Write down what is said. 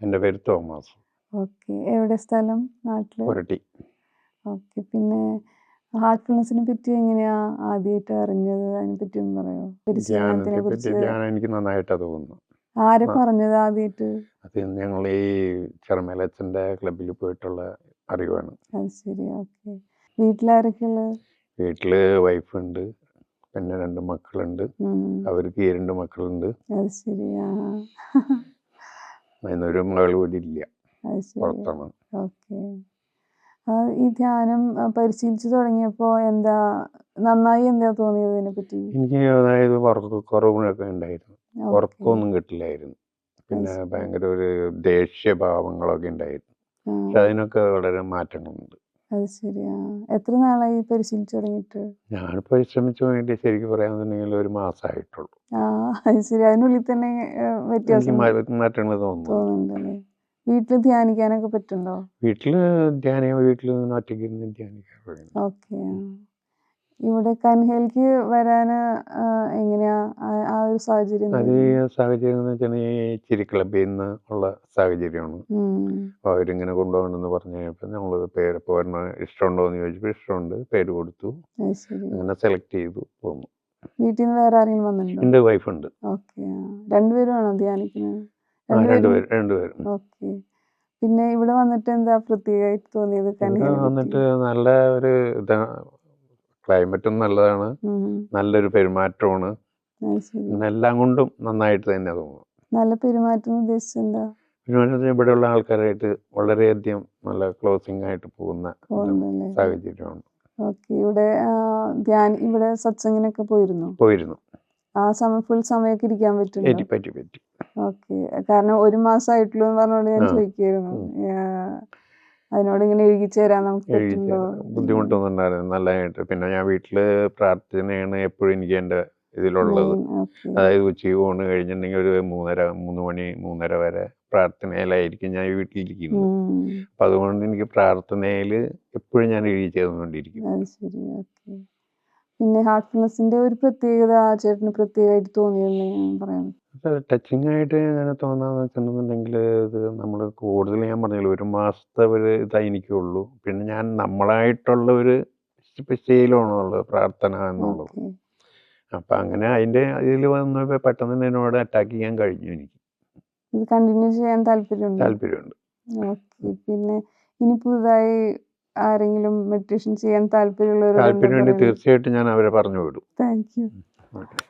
എന്റെ പേര് Thomas. Okay. എവിടെ സ്ഥലം? നാട്ടിൽ പുരട്ടി ഓക്കെ. പിന്നെ ഹാർട്ട്ഫുൾനെസ്സിനെ പറ്റി എങ്ങനെയാ ആദ്യമായിട്ട് അറിഞ്ഞത്? അതിനെ പറ്റി ഒന്ന് പറയോ? ധ്യാനത്തെ പറ്റി ധ്യാനം എനിക്ക് നന്നായിട്ടാ തോന്നുന്നു. ആരെ. പറഞ്ഞത് ആദ്യമായിട്ട് അത് ഞങ്ങൾ ഈ ചെറുമേലച്ചന്റെ ക്ലബിൽ പോയിട്ടുള്ള അറിവാണ്. അത് ശരി. ഓക്കെ. വീട്ടിലാരൊക്കെയുള്ളത് വീട്ടിൽ വൈഫുണ്ട്. പിന്നെ രണ്ട് മക്കളുണ്ട്. അവർക്ക് ഈ രണ്ട് മക്കളുണ്ട്. അത് ശരി. ആ. അതിനൊരു മകൾ കൂടി ഇല്ല. അത് പുറത്താണ്. ഓക്കെ. ഈ ധ്യാനം പരിശീലിച്ചു തുടങ്ങിയപ്പോ എന്താ നന്നായി എന്താ തോന്നിയത് ഇതിനെ പറ്റി എനിക്ക് അതായത് വർക്ക് കുറവുകളൊക്കെ ഉണ്ടായിരുന്നു. ഉറക്കമൊന്നും കിട്ടില്ലായിരുന്നു. പിന്നെ. ഭയങ്കര ഒരു ദേഷ്യഭാവങ്ങളൊക്കെ ഉണ്ടായിരുന്നു. പക്ഷെ അതിനൊക്കെ വളരെ മാറ്റങ്ങളുണ്ട്. അത് ശരിയാ. എത്ര നാളായി പരിശീലിച്ചു തുടങ്ങിയിട്ട്? ഞാൻ പരിശ്രമിച്ചു വേണ്ടി ശരിക്കും പറയാന്നുണ്ടെങ്കിൽ ഒരു മാസമായിട്ടുള്ളൂ ആ അത് ശരി. അതിനുള്ളിൽ തന്നെ വ്യത്യാസം തോന്നുന്നു. തോന്നുന്നുണ്ടല്ലേ? വീട്ടിൽ ധ്യാനിക്കാനൊക്കെ പറ്റുണ്ടോ വീട്ടിൽ ധ്യാനം വീട്ടിൽ ഒറ്റയ്ക്ക് ധ്യാനിക്കാൻ ഓക്കെ. ഇവിടെ കൻഹേൽക്ക് വരാൻ എങ്ങനെയാ? ആ- ഒരു സാഹചര്യം അത് ഈ? സാഹചര്യം എന്ന് വെച്ചാൽ ഈ ചിരി ക്ലബിൽ നിന്ന് ഉള്ള സാഹചര്യമാണ്. അപ്പൊ അപ്പോൾ അവരിങ്ങനെ കൊണ്ടുപോകണമെന്ന് പറഞ്ഞു കഴിഞ്ഞപ്പോ ഞങ്ങൾ പേര് പോരണ ഇഷ്ടമുണ്ടോ എന്ന് ചോദിച്ചപ്പോൾ ഇഷ്ടമുണ്ട് പേര് കൊടുത്തു. അങ്ങനെ സെലക്ട് ചെയ്തു പോന്നു. വീട്ടിൽ നിന്ന് വേറെ ആരെങ്കിലും വന്നിട്ടുണ്ടോ? എന്റെ വൈഫുണ്ട് ഓക്കെ രണ്ടുപേരുമാണോ ധ്യാനിക്കുന്നത്? രണ്ടുപേരും രണ്ടുപേരും ഓക്കെ. പിന്നെ ഇവിടെ വന്നിട്ട് എന്താ പ്രത്യേകമായിട്ട് തോന്നിയത് വന്നിട്ട് നല്ല ഒരു ക്ലൈമറ്റും നല്ലതാണ്. നല്ലൊരു പെരുമാറ്റമാണ്. എല്ലാം കൊണ്ടും നന്നായിട്ട് തന്നെ തോന്നുന്നു നല്ല പെരുമാറ്റം ഉദ്ദേശിച്ചെന്താ പെരുമാറ്റത്തിന് ഇവിടെയുള്ള ആൾക്കാരായിട്ട് വളരെയധികം നല്ല ക്ലോസിംഗ് ആയിട്ട് പോകുന്ന സാഹചര്യമാണ്. ഇവിടെ ധ്യാൻ ഇവിടെ സത്സംഗിനൊക്കെ പോയിരുന്നു? പോയിരുന്നു. ആ സമയം ഫുൾ സമയമൊക്കെ ഇരിക്കാൻ പറ്റും പറ്റി പറ്റി. ഓക്കെ. കാരണം ഒരു മാസമായിട്ടുള്ളൂ പറഞ്ഞോണ്ട് ഞാൻ. ചോദിക്കായിരുന്നു. അതിനോട് ഇങ്ങനെ എഴുതിച്ചേരാൻ നമുക്ക് എഴുതി ചേരാൻ ബുദ്ധിമുട്ടൊന്നും നല്ലതായിട്ട് പിന്നെ ഞാൻ വീട്ടിൽ പ്രാർത്ഥനയാണ് എപ്പോഴും എനിക്ക് എന്റെ ഇതിലുള്ളത്. അതായത് ഉച്ചയ്ക്ക് ഊണ് കഴിഞ്ഞിട്ടുണ്ടെങ്കിൽ ഒരു മൂന്നര മൂന്ന് മണി മൂന്നര വരെ പ്രാർത്ഥനയിലായിരിക്കും ഞാൻ വീട്ടിലിരിക്കുന്നത്. അപ്പൊ അതുകൊണ്ട് എനിക്ക് പ്രാർത്ഥനയിൽ എപ്പോഴും ഞാൻ എഴുതി ചേർന്നുകൊണ്ടിരിക്കും. പിന്നെ ഹാർട്ട്ഫുൾനെസിന്റെ ഒരു പ്രത്യേകത ആ ചേട്ടന് പ്രത്യേകമായിട്ട് തോന്നിയെന്ന് ഞാൻ പറയാം. ടച്ചിങ് ആയിട്ട് അങ്ങനെ തോന്നാന്ന് വെച്ചിട്ടുണ്ടെങ്കിൽ ഇത് നമ്മൾ കൂടുതൽ ഞാൻ പറഞ്ഞല്ലോ ഒരു മാസത്തെ ഒരു ഇതാ എനിക്കുള്ളൂ പിന്നെ ഞാൻ നമ്മളായിട്ടുള്ള ഒരു ശീലമാണുള്ളത് പ്രാർത്ഥന എന്നുള്ളത്. ഓക്കെ. അപ്പം അങ്ങനെ അതിന്റെ ഇതിൽ വന്ന പെട്ടെന്ന് തന്നെ എന്നോട് അറ്റാക്ക് ചെയ്യാൻ കഴിഞ്ഞു എനിക്ക്. ഇത് കണ്ടിന്യൂ ചെയ്യാൻ താല്പര്യമുണ്ടോ? താല്പര്യമുണ്ട്. ഓക്കെ. പിന്നെ ഇനി പുതുതായി ആരെങ്കിലും മെഡിറ്റേഷൻ ചെയ്യാൻ താല്പര്യമുള്ളവരോട് താല്പര്യമുണ്ട് തീർച്ചയായിട്ടും ഞാൻ അവരെ പറഞ്ഞു വിടും. Thank you okay.